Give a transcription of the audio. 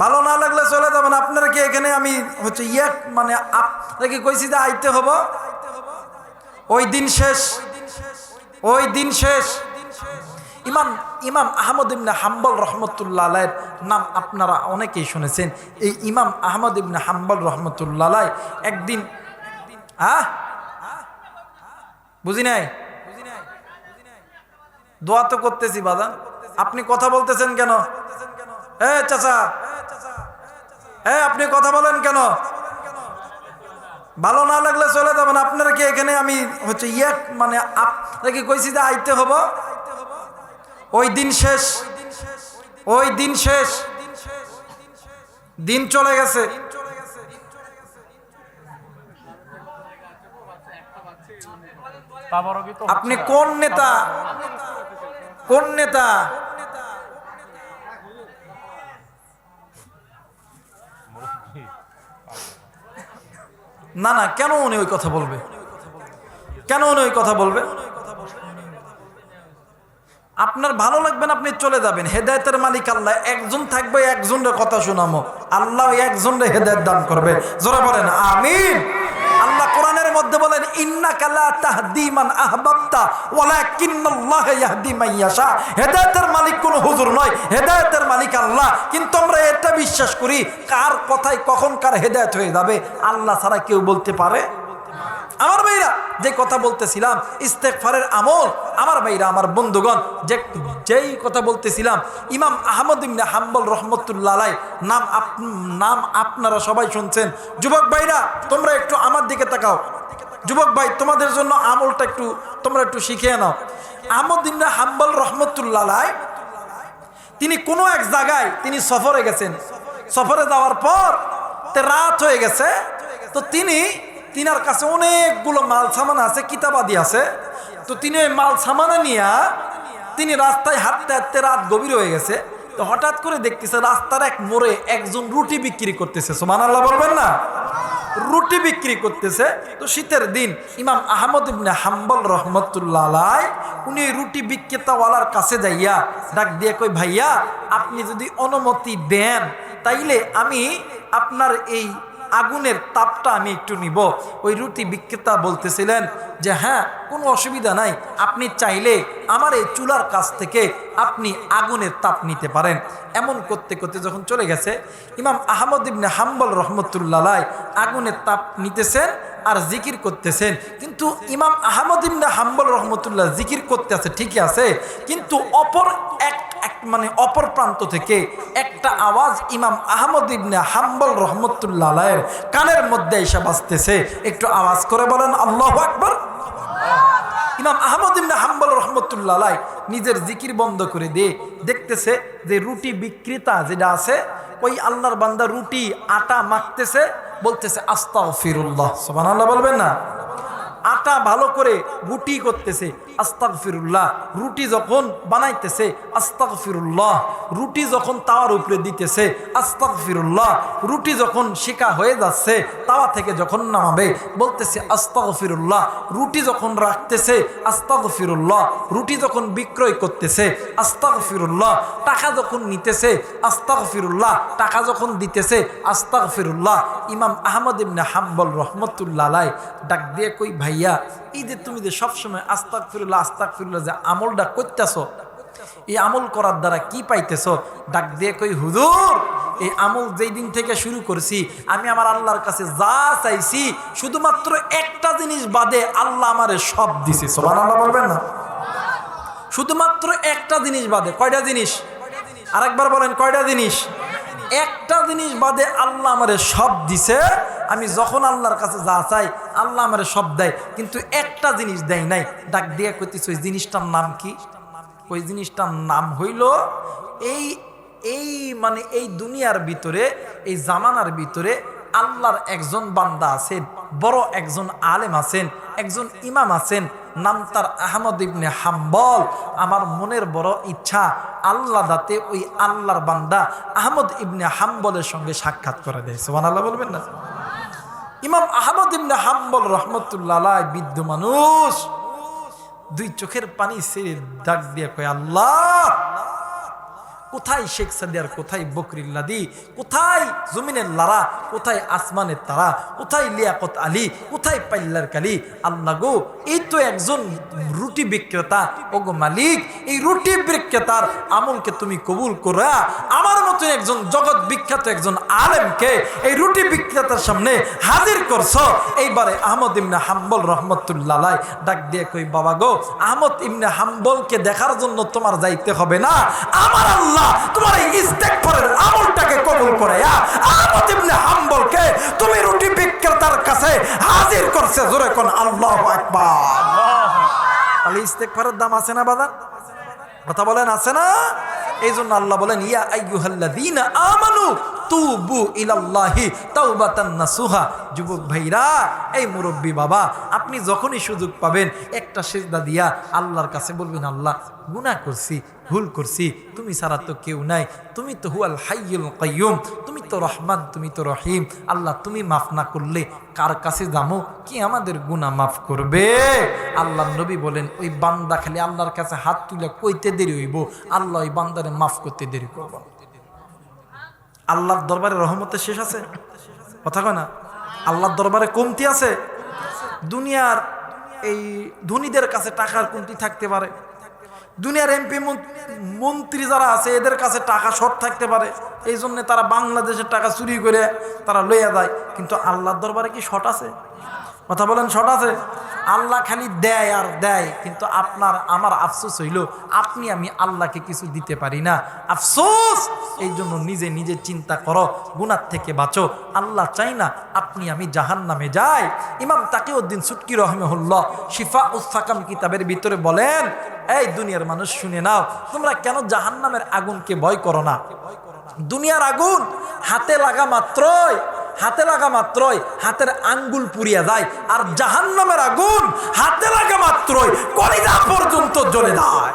ভালো না লাগলে চলে যাবেন। আপনারা কি এখানে আমি হচ্ছে ইয়ে মানে আপনাকে কইছি যে আইতে হব? ওই দিন শেষ। ওই দিন শেষ। ইমাম ইমাম আহমদ ইবনে হাম্বল রহমতুল্লাহ আলাইয়ের নাম আপনারা অনেকেই শুনেছেন। এই ইমাম আহমদ ইবনে হাম্বল রহমতুল্লাহ আলাই একদিন হ্যাঁ? বুঝি নাই? দোয়া তো করতেছি বাদান আপনি কথা বলতেছেন কেন? এ, চাচা। এ, আপনি কথা বলেন কেন? ভালো না লাগলে চলে যাবেন। আপনারা কি এখানে আমি হচ্ছে ইয়ে মানে আপনাকে কইছি যে আইতে হব? ওই দিন শেষ। ওই দিন শেষ। দিন চলে গেছে। আপনি কোন নেতা? কোন নেতা? না না কেন উনি ওই কথা বলবে? কেন উনি ওই কথা বলবে? আপনার ভালো লাগবে না আপনি চলে যাবেন। হেদায়তের মালিক আল্লাহ একজন থাকবে একজনের কথা শোনামো। আল্লাহ একজনের হেদায়ত দান করবে। জোরা বলেন আমিন। মধ্যে বলেন ইন্না কালা তাহদিমান আহবাবতা, ওয়ালাকিন্নাল্লাহ ইয়াহদি মান ইয়াশা। হেদায়েতের মালিক কোন হুজুর নয়, হেদায়েতের মালিক আল্লাহ। কিন্তু আমরা এটা বিশ্বাস করি, কার কথায় কখন কার হেদায়েত হয়ে যাবে, আল্লাহ ছাড়া কেউ বলতে পারে? আমার ভাইরা, যে কথা বলতেছিলাম ইস্তেকফারের আমল, আমার ভাইরা, আমার বন্ধুগণ, যে, যেই কথা বলতেছিলাম, ইমাম আহমদ ইমনে হাম্বল রহমতুল্লাহ নাম নাম আপনারা সবাই শুনছেন। যুবক ভাইরা, তোমরা একটু আমার দিকে তাকাও। যুবক ভাই, তোমাদের জন্য আমলটা একটু, তোমরা একটু শিখিয়ে নাও। ইমনে হাম্বল রহমতুল্লাহ তিনি কোনো এক জায়গায় তিনি সফরে গেছেন। সফরে যাওয়ার পর রাত হয়ে গেছে। তো তিনি, তিনার কাছে অনেকগুলো মাল সামান আছে, কিতাবাদি আছে। তো তিনি ওই মাল সামানা নিয়ে তিনি রাস্তায় হাঁটতে হাঁটতে রাত গভীর হয়ে গেছে। তো হঠাৎ করে দেখতেছে রাস্তার এক মোড়ে একজন রুটি বিক্রি করতেছে। সোমান আল্লাহ বলবেন না? রুটি বিক্রি করতেছে। তো শীতের দিন ইমাম আহমদ ইবনে হাম্বল রহমতুল্লাহ আলাই, উনি রুটি বিক্রেতাওয়ালার কাছে যাইয়া ডাক দিয়ে কই ভাইয়া, আপনি যদি অনুমতি দেন, তাইলে আমি আপনার এই আগুনের তাপটা আমি একটু নিব। ওই রুটি বিক্রেতা বলতেছিলেন যে হ্যাঁ কোনো অসুবিধা নাই। আপনি চাইলে আমার এই চুলার কাছ থেকে আপনি আগুনের তাপ নিতে পারেন। এমন করতে করতে যখন চলে গেছে, ইমাম আহমদ ইবনে হাম্বল রহমতুল্লাহ আগুনের তাপ নিতেছেন। আর জিকির করতেছেন। কিন্তু ইমাম আহমদ ইবনে হাম্বল রহমতুল্লাহ জিকির করতে আছে, ঠিকই আছে। কিন্তু অপর এক এক মানে অপর প্রান্ত থেকে একটা আওয়াজ ইমাম আহমদ ইবনে হাম্বল রহমতুল্লাহ কানের মধ্যে এসে বাজতেছে। একটু আওয়াজ করে বলেন, আল্লাহ আকবর। ইমাম আহমদ ইবনে হাম্বল রহমতুল্লাহ নিজের জিকির বন্ধ করে দিয়ে দেখতেছে যে রুটি বিক্রেতা যেটা আছে, ওই আল্লাহর বান্দা রুটি, আটা মাখতেছে। বলতেছে আস্তা ফিরুল্লাহ সোমান আল্লাহ বলবেন না? আটা ভালো করে গুটি করতেছে। আস্তাক ফিরুল্লাহ রুটি যখন বানাইতেছে আস্তাক ফিরুল্লাহ রুটি যখন তাওয়ার উপরে দিতেছে আস্তাক ফিরুল্লাহ রুটি যখন শিকা হয়ে যাচ্ছে, তাওয়া থেকে যখন নামাবে, বলতেছে আস্তাক ফিরুল্লাহ রুটি যখন রাখতেছে আস্তাক ফিরুল্লাহ রুটি যখন বিক্রয় করতেছে আস্তাক ফিরুল্লাহ টাকা যখন নিতেছে আস্তাক ফিরুল্লাহ টাকা যখন দিতেছে আস্তাক ফিরুল্লাহ ইমাম আহমদ ইবনে হাম্বল রহমতুল্লাহ ডাক দিয়ে কই, ভাইয়া তুমি যে সবসময় আস্তাক ফিরুল্লাহ আস্তাক ফিরুল্লাহ যে আমলটা করতেছ, এই আমল করার দ্বারা কি পাইতেছ? ডাক দিয়ে কই, হুজুর, এই আমল যেই দিন থেকে শুরু করছি, আমি আমার আল্লাহর কাছে যা চাইছি, শুধুমাত্র একটা জিনিস বাদে আল্লাহ আমারে সব দিছে। আল্লাহ বলবেন না? শুধুমাত্র একটা জিনিস বাদে। কয়টা জিনিস? আরেকবার বলেন, কয়টা জিনিস? একটা জিনিস বাদে আল্লাহ আমারে সব দিছে আমি যখন আল্লাহর কাছে যা চাই, আল্লাহ আমারে সব দেয়, কিন্তু একটা জিনিস দেয় নাই। ডাক দিয়ে কইতেছে, ওই জিনিসটার নাম কি? ওই জিনিসটার নাম হইল এই এই মানে এই দুনিয়ার ভিতরে, এই জামানার ভিতরে আল্লাহর একজন বান্দা আছেন, বড় একজন আলেম আছেন, একজন ইমাম আছেন, নাম তার আহমদ ইবনে হাম্বল। আমার মনের বড় ইচ্ছা আল্লাহ দাতে ওই আল্লাহর বান্দা আহমদ ইবনে হাম্বলের সঙ্গে সাক্ষাৎ করে দেয়। সোমান আল্লাহ বলবেন না? ইমাম আহমদ ইবনে হাম্বল রহমতুল্লাহ বৃদ্ধ মানুষ, দুই চোখের পানি ছেড়ে ডাক দিয়ে কয়, আল্লাহ! কোথায় শেখ সাদিয়ার, কোথায় বকরিল্লাদি, কোথায় জমিনের লারা, কোথায় আসমানের তারা, কোথায় লিয়াকত আলী, কোথায় পাল্লার কালি, আল্লাহ গো, এই তো একজন রুটি বিক্রেতা। ও গো মালিক, এই রুটি বিক্রেতার আমলকে তুমি কবুল করা। আমার মতো একজন জগৎ বিখ্যাত একজন আলেমকে এই রুটি বিক্রেতার সামনে হাজির করছ। এইবারে আহমদ ইমনে হাম্বল রহমতুল্লাহ ডাক দিয়ে কই, বাবা গো, আহমদ ইমনে হাম্বলকে দেখার জন্য তোমার যাইতে হবে না। আমার আল্লাহ তোমার এই ইস্তেকফারের আমলটাকে কবুল করে আহমদ হাম্বলকে তুমি রুটি বিক্রেতার কাছে হাজির করছে, জোরে কোন আল্লাহ একবার তাহলে ইস্তেকফারের দাম আছে না বাদান কথা বলেন, আছে না? এই জন্য আল্লাহ বলেন, ইয়া আইয়ুহাল্লাযীনা আমানু তুবু ইলাল্লাহি তাওবাতান নাসুহা যুবক ভাইরা, এই মুরব্বী বাবা, আপনি যখনই সুযোগ পাবেন, একটা সেজদা দিয়া আল্লাহর কাছে বলবেন, আল্লাহ, গুনাহ করছি, ভুল করছি, তুমি ছাড়া তো কেউ নাই, তুমি তো হুয়াল হাইয়ুল কাইয়ুম, তুমি তো রহমান, তুমি তো রহিম। আল্লাহ, তুমি মাফ না করলে কার কাছে যাব কি আমাদের গুনাহ মাফ করবে? আল্লাহ নবী বলেন, ওই বান্দা খালি আল্লাহর কাছে হাত তুলে কইতে দেরি হইব, আল্লাহ ওই বান্দারে মাফ করতে দেরি করব আল্লাহর দরবারে রহমতের শেষ আছে? কথা কয় না? আল্লাহর দরবারে কমতি আছে? দুনিয়ার এই ধনীদের কাছে টাকার কমতি থাকতে পারে। দুনিয়ার এমপি মন্ত্রী যারা আছে, এদের কাছে টাকা শর্ট থাকতে পারে। এই জন্যে তারা বাংলাদেশের টাকা চুরি করে তারা লইয়া যায়। কিন্তু আল্লাহর দরবারে কি শর্ট আছে? কথা বলেন শর্ট আছে? আল্লাহ খালি দেয় আর দেয়, কিন্তু আপনার, আমার আফসোস হইল, আপনি, আমি আল্লাহকে কিছু দিতে পারি না। আফসোস! এই জন্য নিজে নিজে চিন্তা করো গুনার থেকে বাঁচো। আল্লাহ চাই না আপনি, আমি জাহান নামে যাই। ইমাম তাকিউদ্দিন সুটকি রহমহুল্লাহ শিফা উসাকাম কিতাবের ভিতরে বলেন, এই দুনিয়ার মানুষ, শুনে নাও, তোমরা কেন জাহান নামের আগুনকে ভয় করো না? দুনিয়ার আগুন হাতে লাগা মাত্রই। হাতে লাগা মাত্রই হাতের আঙ্গুল পুড়িয়া যায় আর জাহান্নামের আগুন হাতে লাগা মাত্রই কলিজা পর্যন্ত জ্বলে যায়।